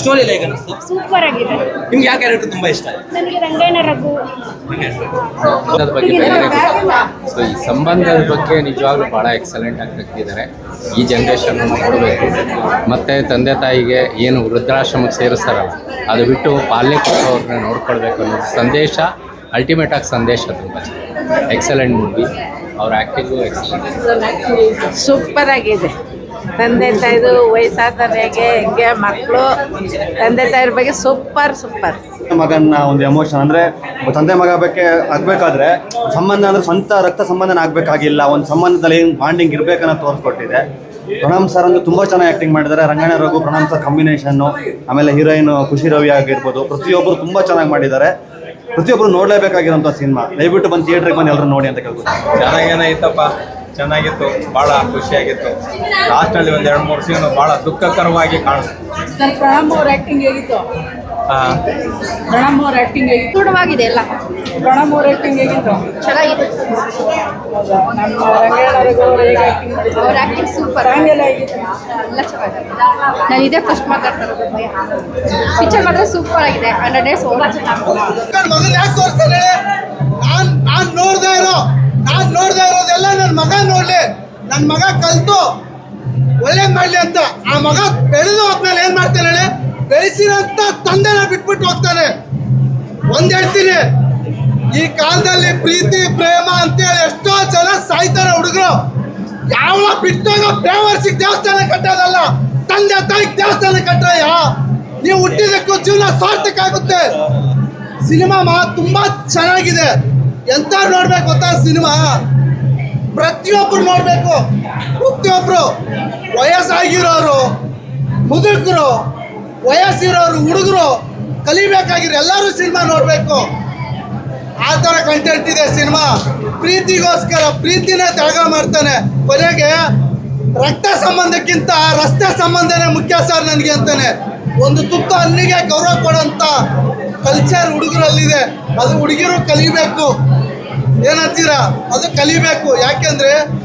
Story ಎಲ್ಲ ಹೇಗೆ ಅನಿಸ್ತು? ಸೂಪರ್ ಆಗಿದೆ. ನಿಮ್ಗೆ ಯಾವ ಕ್ಯಾರೆಕ್ಟರ್ ತುಂಬಾ ಇಷ್ಟ? ನನಗೆ ರಂಗಾಯಣ ರಘು. ಸಂಬಂಧದ ಬಗ್ಗೆ ಸೊ ಈ ಸಂಬಂಧದ ಬಗ್ಗೆ ನಿಜವಾಗ್ಲೂ ಭಾಳ ಎಕ್ಸಲೆಂಟ್ ಆಗಿ ತೆಗೆದಿದ್ದಾರೆ. ಈ ಜನ್ರೇಷನ್ ನೋಡಬೇಕು. ಮತ್ತೆ ತಂದೆ ತಾಯಿಗೆ ಏನು ವೃದ್ಧಾಶ್ರಮಕ್ಕೆ ಸೇರಿಸ್ತಾರಲ್ಲ ಅದು ಬಿಟ್ಟು ಪಾಲನೆ ಕೊಟ್ಟವ್ರನ್ನ ನೋಡ್ಕೊಳ್ಬೇಕು ಅನ್ನೋ ಸಂದೇಶ ಅಲ್ಟಿಮೇಟ್ ಆಗಿ ಸಂದೇಶ ತುಂಬ ಎಕ್ಸಲೆಂಟ್ ಮೂವಿ ಅವ್ರ ಆ್ಯಕ್ಟಿಂಗು ಎಕ್ಸಲೆಂಟ್ ಸೂಪರ್ ಆಗಿದೆ. ತಂದೆ ತಾಯಿದು ವಯಸ್ಸಾದವರಿಗೆ ಹೆಂಗೆ ಮಕ್ಕಳು ತಂದೆ ತಾಯಿರ ಬಗ್ಗೆ ಸೂಪರ್ ಸೂಪರ್. ಮಗನ ಒಂದು ಎಮೋಷನ್ ಅಂದ್ರೆ ತಂದೆ ಮಗ ಬಗ್ಗೆ ಆಗ್ಬೇಕಾದ್ರೆ ಸಂಬಂಧ ಅಂದ್ರೆ ಸ್ವಂತ ರಕ್ತ ಸಂಬಂಧನ ಆಗ್ಬೇಕಾಗಿಲ್ಲ. ಒಂದು ಸಂಬಂಧದಲ್ಲಿ ಏನು ಬಾಂಡಿಂಗ್ ಇರ್ಬೇಕನ್ನ ತೋರಿಸ್ಕೊಟ್ಟಿದೆ. ಪ್ರಣಾಮ್ ಸರ್ ಅಂದ್ರೆ ತುಂಬಾ ಚೆನ್ನಾಗಿ ಆಕ್ಟಿಂಗ್ ಮಾಡಿದ್ದಾರೆ. ರಂಗಣ್ಣ ರಘು ಪ್ರಣಾಮ್ ಸರ್ ಕಾಂಬಿನೇಷನ್ ಆಮೇಲೆ ಹೀರೋಯಿನ್ ಖುಷಿ ರವಿ ಆಗಿರ್ಬೋದು. ಪ್ರತಿಯೊಬ್ಬರು ತುಂಬಾ ಚೆನ್ನಾಗಿ ಮಾಡಿದ್ದಾರೆ. ಪ್ರತಿಯೊಬ್ಬರು ನೋಡ್ಲೇಬೇಕಾಗಿರೋಂಥ ಸಿನಿಮಾ ದಯವಿಟ್ಟು ಬಂದು ಥಿಯೇಟ್ರಿಗೆ ಬಂದು ಎಲ್ಲರೂ ನೋಡಿ ಅಂತ ಕೇಳ್ಬೋದು ಚೆನ್ನಾಗೇನಾಗಿತ್ತಪ್ಪ ಚೆನ್ನಾಗಿತ್ತು ಭಾಳ ಖುಷಿಯಾಗಿತ್ತು. ಲಾಸ್ಟಲ್ಲಿ ಒಂದು ಎರಡು ಮೂರು ಸೀನು ಭಾಳ ದುಃಖಕರವಾಗಿ ಕಾಣಿಸ್ತು. ಸರ್ ಪ್ರಣಮ್ ಅವ್ರ ಆಕ್ಟಿಂಗ್ ಹೇಗಿತ್ತು? ಹಾಂ ಪ್ರಣಮ್ ಅವ್ರ ಆಕ್ಟಿಂಗ್ ಹೇಗಿತ್ತು? ಪೂರ್ಣವಾಗಿದೆ ಎಲ್ಲ. ಪ್ರಣಮ್ ಅವ್ರ ಆಕ್ಟಿಂಗ್ ಹೇಗಿತ್ತು? ಚೆನ್ನಾಗಿದೆ. ಹೌದಾ? ನಮ್ಮ ರಂಗಣ್ಣರಿಗೂ ಅವ್ರು ಹೇಗೆ ಆಕ್ಟಿಂಗ್ ಅವ್ರ ಮಾಡಿದ್ದಾರೆ ಆಕ್ಟಿಂಗ್ ಸೂಪರ್ ಸಾಂಗ್ ಎಲ್ಲ ಹೇಗಿತ್ತು? ಎಲ್ಲ ಚೆನ್ನಾಗಿದೆ. ನಾನು ಇದೇ ಫಸ್ಟ್ ಮಾತಾಡ್ತಾ ಇರೋದು ಪಿಕ್ಚರ್ ಮಾತ್ರ ಸೂಪರ್ ಆಗಿದೆ. ಹಂಡ್ರೆಡ್ ಡೇಸ್ ನಾನು ನನ್ನ ಮಗನ್ ಯಾಕೆ ತೋರಿಸ್ತಾನೆ? ನಾನ್ ಇರೋ ನಾನ್ ನೋಡ್ದೆ ಇರೋದೆಲ್ಲ ನನ್ನ ಮಗ ನೋಡ್ಲಿ ನನ್ನ ಮಗ ಕಲ್ತು ಒಳ್ಳೇದ್ ಮಾಡಲಿ ಅಂತ. ಆ ಮಗ ಬೆಳೆದು ಹೋದ್ಮೇಲೆ ಏನು ಮಾಡ್ತಾನೆ ಹೇಳಿ? ಬೆಳೆಸಿರೋಂಥ ತಂದೆನ ಬಿಟ್ಬಿಟ್ಟು ಹೋಗ್ತಾನೆ. ಒಂದು ಹೇಳ್ತೀನಿ, ಈ ಕಾಲದಲ್ಲಿ ಪ್ರೀತಿ, ಪ್ರೇಮ ಅಂತೇಳಿ ಎಷ್ಟೋ ಜನ ಸಾಯ್ತಾರೆ ಹುಡುಗರು. ಯಾವ ಬಿಟ್ಟಾಗ ಬೇವರ್ಸಿಗೆ ದೇವಸ್ಥಾನ ಕಟ್ಟೋದಲ್ಲ, ತಂದೆ ತಾಯಿಗೆ ದೇವಸ್ಥಾನ ಕಟ್ಟಯ್ಯ ನೀವು ಹುಟ್ಟಿದಕ್ಕೂ ಜೀವನ ಸಾರ್ಥಕ ಆಗುತ್ತೆ. ಸಿನಿಮಾ ತುಂಬಾ ಚೆನ್ನಾಗಿದೆ. ಎಂತ ನೋಡ್ಬೇಕು ಗೊತ್ತಾ ಸಿನಿಮಾ? ಪ್ರತಿಯೊಬ್ರು ನೋಡ್ಬೇಕು ಪ್ರತಿಯೊಬ್ರು ವಯಸ್ಸಾಗಿರೋರು, ಮುದುಕರು, ವಯಸ್ಸಿರೋರು, ಹುಡುಗರು, ಕಲಿಬೇಕಾಗಿರೋ ಎಲ್ಲರೂ ಸಿನಿಮಾ ನೋಡಬೇಕು. ಆ ಥರ ಕಂಟೆಂಟ್ ಇದೆ ಸಿನಿಮಾ. ಪ್ರೀತಿಗೋಸ್ಕರ, ಪ್ರೀತಿನೇ ತ್ಯಾಗ ಮಾಡ್ತಾನೆ. ಕೊನೆಗೆ ರಕ್ತ ಸಂಬಂಧಕ್ಕಿಂತ ರಸ್ತೆ ಸಂಬಂಧನೇ ಮುಖ್ಯ ಸರ್ ನನಗೆ ಅಂತಾನೆ. ಒಂದು ತುತ್ತ ಅಲ್ಲಿಗೆ ಗೌರವ ಕೊಡೋಂಥ ಕಲ್ಚರ್ ಹುಡುಗರಲ್ಲಿದೆ. ಅದು ಹುಡುಗಿರು ಕಲಿಬೇಕು. ಏನಂತೀರಾ ಅದು ಕಲಿಬೇಕು. ಯಾಕೆಂದ್ರೆ